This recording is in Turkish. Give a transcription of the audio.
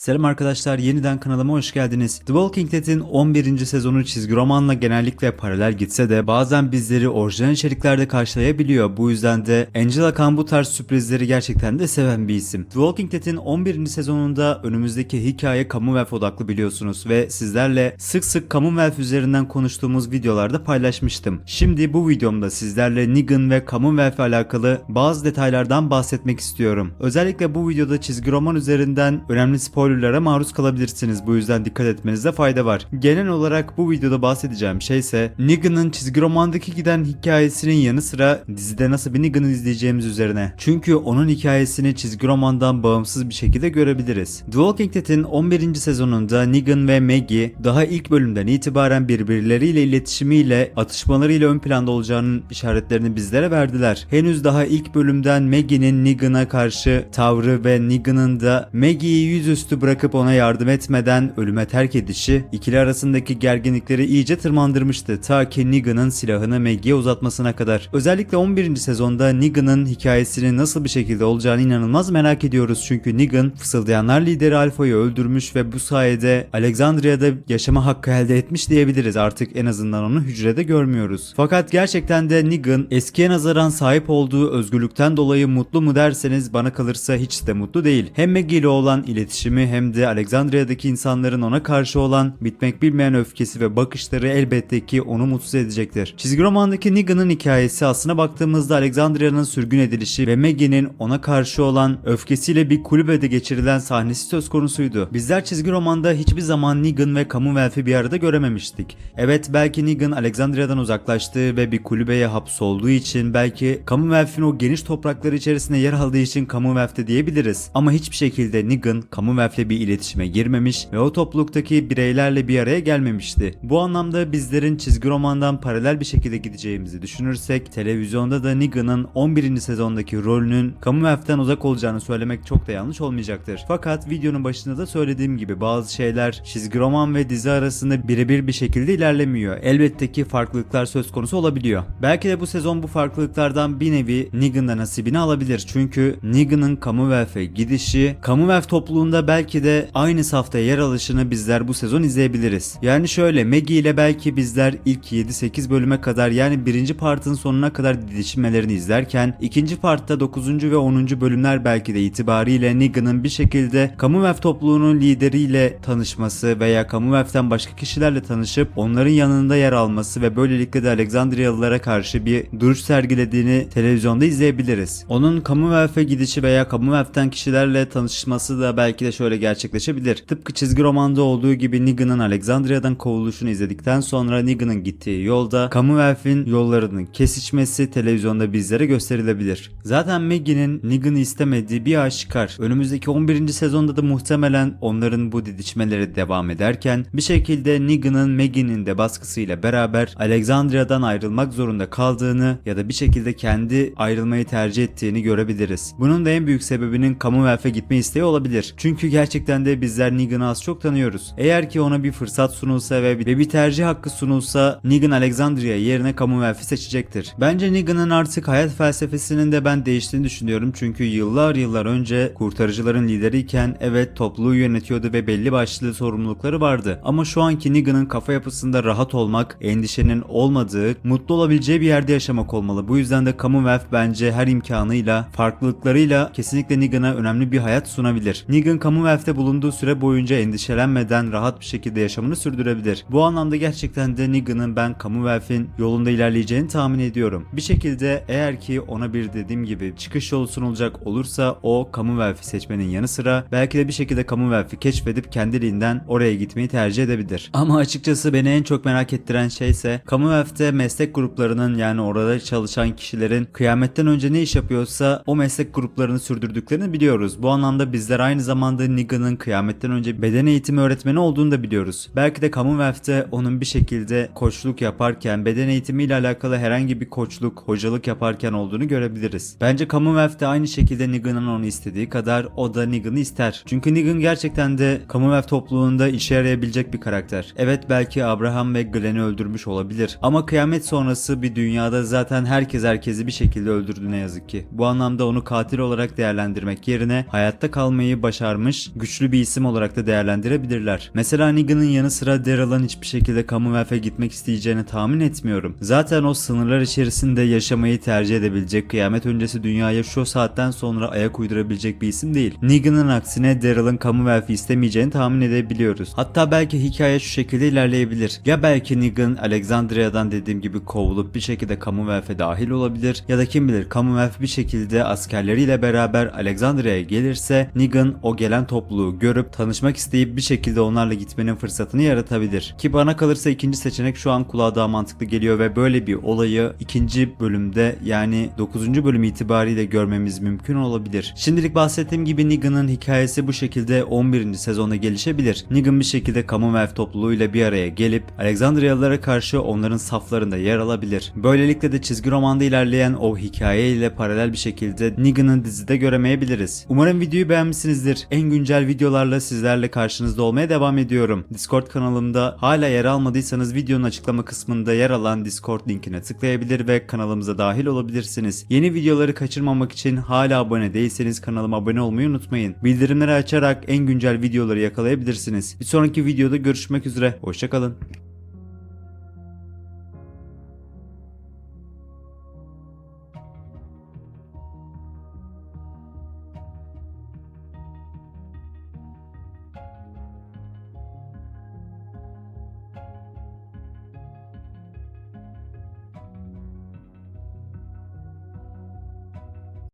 Selam arkadaşlar yeniden kanalıma hoş geldiniz. The Walking Dead'in 11. sezonu çizgi romanla genellikle paralel gitse de bazen bizleri orijinal içeriklerde karşılayabiliyor. Bu yüzden de Angela Khan bu tarz sürprizleri gerçekten de seven bir isim. The Walking Dead'in 11. sezonunda önümüzdeki hikaye Commonwealth odaklı biliyorsunuz ve sizlerle sık sık Commonwealth üzerinden konuştuğumuz videolarda paylaşmıştım. Şimdi bu videomda sizlerle Negan ve Commonwealth alakalı bazı detaylardan bahsetmek istiyorum. Özellikle bu videoda çizgi roman üzerinden önemli spoilerlara maruz kalabilirsiniz. Bu yüzden dikkat etmenizde fayda var. Genel olarak bu videoda bahsedeceğim şey ise Negan'ın çizgi romandaki giden hikayesinin yanı sıra dizide nasıl bir Negan'ı izleyeceğimiz üzerine. Çünkü onun hikayesini çizgi romandan bağımsız bir şekilde görebiliriz. The Walking Dead'in 11. sezonunda Negan ve Maggie daha ilk bölümden itibaren birbirleriyle iletişimiyle atışmalarıyla ön planda olacağının işaretlerini bizlere verdiler. Henüz daha ilk bölümden Maggie'nin Negan'a karşı tavrı ve Negan'ın da Maggie'yi yüzüstü bırakıp ona yardım etmeden ölüme terk edişi ikili arasındaki gerginlikleri iyice tırmandırmıştı ta ki Negan'ın silahını Maggie'ye uzatmasına kadar. Özellikle 11. sezonda Negan'ın hikayesinin nasıl bir şekilde olacağını inanılmaz merak ediyoruz çünkü Negan fısıldayanlar lideri Alpha'yı öldürmüş ve bu sayede Alexandria'da yaşama hakkı elde etmiş diyebiliriz artık en azından onu hücrede görmüyoruz. Fakat gerçekten de Negan eskiye nazaran sahip olduğu özgürlükten dolayı mutlu mu derseniz bana kalırsa hiç de mutlu değil. Hem Maggie ile olan iletişimi hem de Alexandria'daki insanların ona karşı olan bitmek bilmeyen öfkesi ve bakışları elbette ki onu mutsuz edecektir. Çizgi romandaki Negan'ın hikayesi aslına baktığımızda Alexandria'nın sürgün edilişi ve Maggie'nin ona karşı olan öfkesiyle bir kulübede geçirilen sahnesi söz konusuydu. Bizler çizgi romanda hiçbir zaman Negan ve Commonwealth'i bir arada görememiştik. Evet belki Negan Alexandria'dan uzaklaştığı ve bir kulübeye hapsolduğu için belki Commonwealth'in o geniş toprakları içerisinde yer aldığı için Commonwealth'te diyebiliriz. Ama hiçbir şekilde Negan Commonwealth'le bir iletişime girmemiş ve o topluluktaki bireylerle bir araya gelmemişti. Bu anlamda bizlerin çizgi romandan paralel bir şekilde gideceğimizi düşünürsek televizyonda da Negan'ın 11. sezondaki rolünün Commonwealth'ten uzak olacağını söylemek çok da yanlış olmayacaktır. Fakat videonun başında da söylediğim gibi bazı şeyler çizgi roman ve dizi arasında birebir bir şekilde ilerlemiyor. Elbette ki farklılıklar söz konusu olabiliyor. Belki de bu sezon bu farklılıklardan bir nevi Negan'da nasibini alabilir. Çünkü Negan'ın Commonwealth'e gidişi, Commonwealth topluluğunda belki de aynı safta yer alışını bizler bu sezon izleyebiliriz. Yani şöyle Maggie ile belki bizler ilk 7-8 bölüme kadar yani birinci partın sonuna kadar didişmelerini izlerken ikinci partta 9. ve 10. bölümler belki de itibariyle Negan'ın bir şekilde Commonwealth topluluğunun lideriyle tanışması veya Commonwealth'ten başka kişilerle tanışıp onların yanında yer alması ve böylelikle de Alexandriyalılara karşı bir duruş sergilediğini televizyonda izleyebiliriz. Onun Commonwealth'e gidişi veya Commonwealth'ten kişilerle tanışması da belki de şöyle gerçekleşebilir. Tıpkı çizgi romanda olduğu gibi Negan'ın Alexandria'dan kovuluşunu izledikten sonra Negan'ın gittiği yolda Commonwealth'in yollarının kesişmesi televizyonda bizlere gösterilebilir. Zaten Maggie'nin Negan'ı istemediği bir aşikar. Önümüzdeki 11. sezonda da muhtemelen onların bu didişmeleri devam ederken bir şekilde Negan'ın Maggie'nin de baskısıyla beraber Alexandria'dan ayrılmak zorunda kaldığını ya da bir şekilde kendi ayrılmayı tercih ettiğini görebiliriz. Bunun da en büyük sebebinin Commonwealth'e gitme isteği olabilir. Çünkü gerçekten de bizler Negan'ı az çok tanıyoruz. Eğer ki ona bir fırsat sunulsa ve bir tercih hakkı sunulsa Negan Alexandria yerine Commonwealth'i seçecektir. Bence Negan'ın artık hayat felsefesinin de ben değiştiğini düşünüyorum. Çünkü yıllar yıllar önce kurtarıcıların lideriyken evet topluluğu yönetiyordu ve belli başlı sorumlulukları vardı. Ama şu anki Negan'ın kafa yapısında rahat olmak, endişenin olmadığı, mutlu olabileceği bir yerde yaşamak olmalı. Bu yüzden de Commonwealth bence her imkanıyla, farklılıklarıyla kesinlikle Negan'a önemli bir hayat sunabilir. Negan Commonwealth'te bulunduğu süre boyunca endişelenmeden rahat bir şekilde yaşamını sürdürebilir. Bu anlamda gerçekten de Negan'ın ben Commonwealth'in yolunda ilerleyeceğini tahmin ediyorum. Bir şekilde eğer ki ona bir dediğim gibi çıkış yolu sunulacak olursa o Commonwealth'i seçmenin yanı sıra belki de bir şekilde Commonwealth'i keşfedip kendiliğinden oraya gitmeyi tercih edebilir. Ama açıkçası beni en çok merak ettiren şey ise Commonwealth'te meslek gruplarının yani orada çalışan kişilerin kıyametten önce ne iş yapıyorsa o meslek gruplarını sürdürdüklerini biliyoruz. Bu anlamda bizler aynı zamanda Negan'ın kıyametten önce beden eğitimi öğretmeni olduğunu da biliyoruz. Belki de Commonwealth'te onun bir şekilde koçluk yaparken beden eğitimiyle alakalı herhangi bir koçluk, hocalık yaparken olduğunu görebiliriz. Bence Commonwealth'te aynı şekilde Negan'ın onu istediği kadar o da Negan'ı ister. Çünkü Negan gerçekten de Commonwealth topluluğunda işe yarayabilecek bir karakter. Evet belki Abraham ve Glenn'i öldürmüş olabilir. Ama kıyamet sonrası bir dünyada zaten herkes herkesi bir şekilde öldürdü ne yazık ki. Bu anlamda onu katil olarak değerlendirmek yerine hayatta kalmayı başarmış güçlü bir isim olarak da değerlendirebilirler. Mesela Negan'ın yanı sıra Daryl'ın hiçbir şekilde Commonwealth'e gitmek isteyeceğini tahmin etmiyorum. Zaten o sınırlar içerisinde yaşamayı tercih edebilecek kıyamet öncesi dünyaya şu saatten sonra ayak uydurabilecek bir isim değil. Negan'ın aksine Daryl'ın Commonwealth'i istemeyeceğini tahmin edebiliyoruz. Hatta belki hikaye şu şekilde ilerleyebilir. Ya belki Negan Alexandria'dan dediğim gibi kovulup bir şekilde Commonwealth'e dahil olabilir ya da kim bilir Commonwealth bir şekilde askerleriyle beraber Alexandria'ya gelirse Negan o gelen topluluğu görüp tanışmak isteyip bir şekilde onlarla gitmenin fırsatını yaratabilir. Ki bana kalırsa ikinci seçenek şu an kulağa daha mantıklı geliyor ve böyle bir olayı ikinci bölümde yani 9. bölüm itibariyle görmemiz mümkün olabilir. Şimdilik bahsettiğim gibi Negan'ın hikayesi bu şekilde 11. sezonda gelişebilir. Negan bir şekilde Commonwealth topluluğuyla bir araya gelip Alexandriyalılara karşı onların saflarında yer alabilir. Böylelikle de çizgi romanda ilerleyen o hikaye ile paralel bir şekilde Negan'ı dizide göremeyebiliriz. Umarım videoyu beğenmişsinizdir. En güncel videolarla sizlerle karşınızda olmaya devam ediyorum. Discord kanalımda hala yer almadıysanız videonun açıklama kısmında yer alan Discord linkine tıklayabilir ve kanalımıza dahil olabilirsiniz. Yeni videoları kaçırmamak için hala abone değilseniz kanalıma abone olmayı unutmayın. Bildirimleri açarak en güncel videoları yakalayabilirsiniz. Bir sonraki videoda görüşmek üzere. Hoşçakalın.